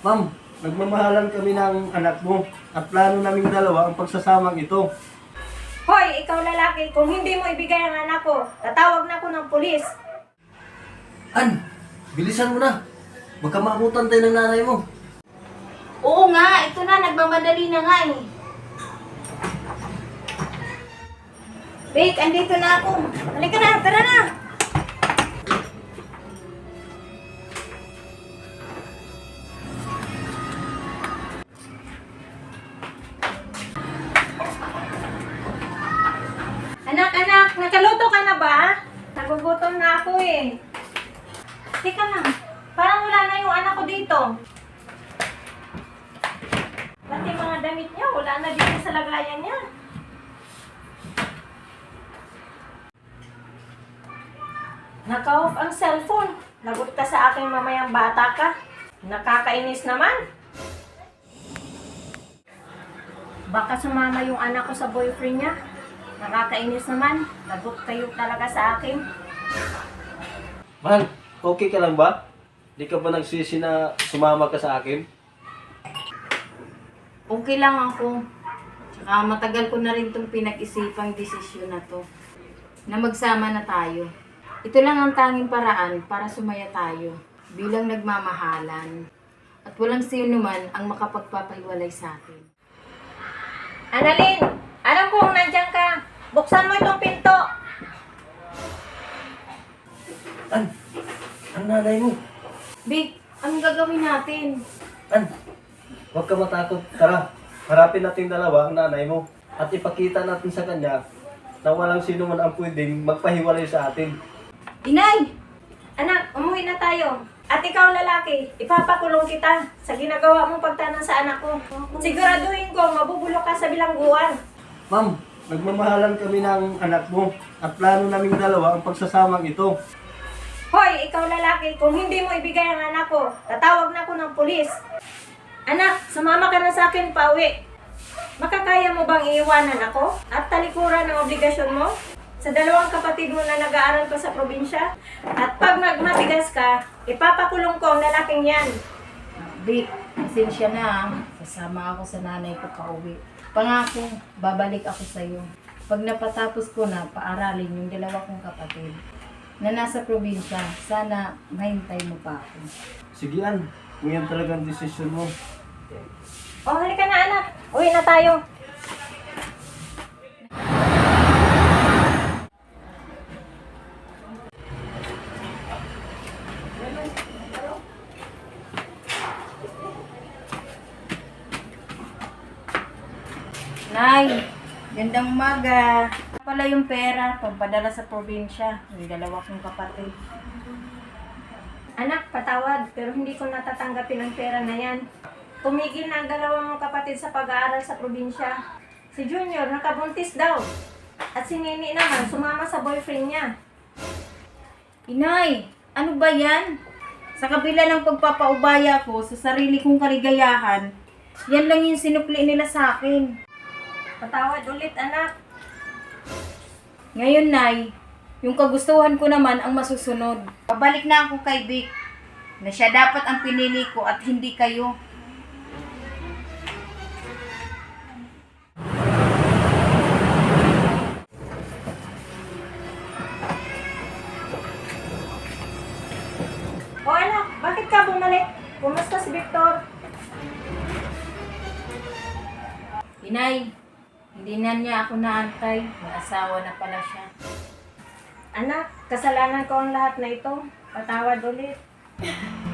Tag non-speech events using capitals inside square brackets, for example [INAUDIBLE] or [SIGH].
Ma'am, nagmamahalan kami ng anak mo at plano naming dalawa ang pagsasamang ito. Hoy, ikaw lalaki, kung hindi mo ibigay ang anak ko, tatawag na ako ng pulis. An, bilisan mo na. Baka maabutan tayo ng nanay mo. Oo nga, ito na, nagmamadali na nga eh. Vic, andito na ako. Halika na. Nagugutom na ako eh. Teka lang, parang wala na yung anak ko dito. Pati mga damit niya, wala na dito sa lagayan niya. Naka-off ang cellphone. Lagot ka sa aking mamayang bata ka. Nakakainis naman. Baka sumama yung anak ko sa boyfriend niya. Nakakainis naman. Lagot kayo talaga sa akin. Mahal, okay ka lang ba? Di ka ba nagsisi na sumama ka sa akin? Okay lang ako. Tsaka matagal ko na rin itong pinag-isipang desisyon na to. Na magsama na tayo. Ito lang ang tanging paraan para sumaya tayo bilang nagmamahalan. At walang sino man ang makapagpapahiwalay sa atin. Annalyn, alam kong nandiyan ka. Buksan mo itong nanay mo. Big, anong gagawin natin? An, huwag ka matakot. Tara, harapin natin dalawa ang nanay mo. At ipakita natin sa kanya na walang sino man ang pwedeng magpahiwalay sa atin. Inay! Anak, umuwi na tayo. At ikaw lalaki, ipapakulong kita sa ginagawa mong pagtanong sa anak ko. Siguraduhin ko, mabubulok ka sa bilangguan. Ma'am, nagmamahalan kami ng anak mo at plano naming dalawa ang pagsasamang ito. Hoy, ikaw lalaki, kung hindi mo ibigay ang anak ko, tatawag na ako ng pulis. Anak, sumama ka na sa akin pauwi. Makakaya mo bang iiwanan ako at talikuran ang obligasyon mo? Sa dalawang kapatid mo na nag-aaral pa sa probinsya? At pag magmatigas ka, ipapakulong ko ang lalaking yan. Vic, pasensya na ah. Sasama ako sa nanay ko pauwi. Pangako, babalik ako sa iyo. Pag napatapos ko na, paaralin yung dalawa kong kapatid na nasa probinsya. Sana mahintay mo pa ako. Sige An, kung yan talagang desisyon mo. O, halika na anak. Uwi na tayo. Nay, gandang umaga. Pala yung pera, pampadala sa probinsya. Yung dalawa kong kapatid. Anak, patawad, pero hindi ko natatanggapin ang pera na yan. Tumigil na ang dalawang mong kapatid sa pag-aaral sa probinsya. Si Junior, nakabuntis daw. At si Nini naman, sumama sa boyfriend niya. Inay, ano ba yan? Sa kabila ng pagpapaubaya ko sa sarili kong kaligayahan, yan lang yung sinukli nila sa akin. Patawad ulit, anak. Ngayon, Nay, yung kagustuhan ko naman ang masusunod. Pabalik na ako kay Vic, na siya dapat ang pinili ko at hindi kayo. O anak, bakit ka bumalik? Kumusta si Victor? Inay, hindi na niya ako naantay. May asawa na pala siya. Anak, kasalanan ko ang lahat na ito. Patawad ulit. [LAUGHS]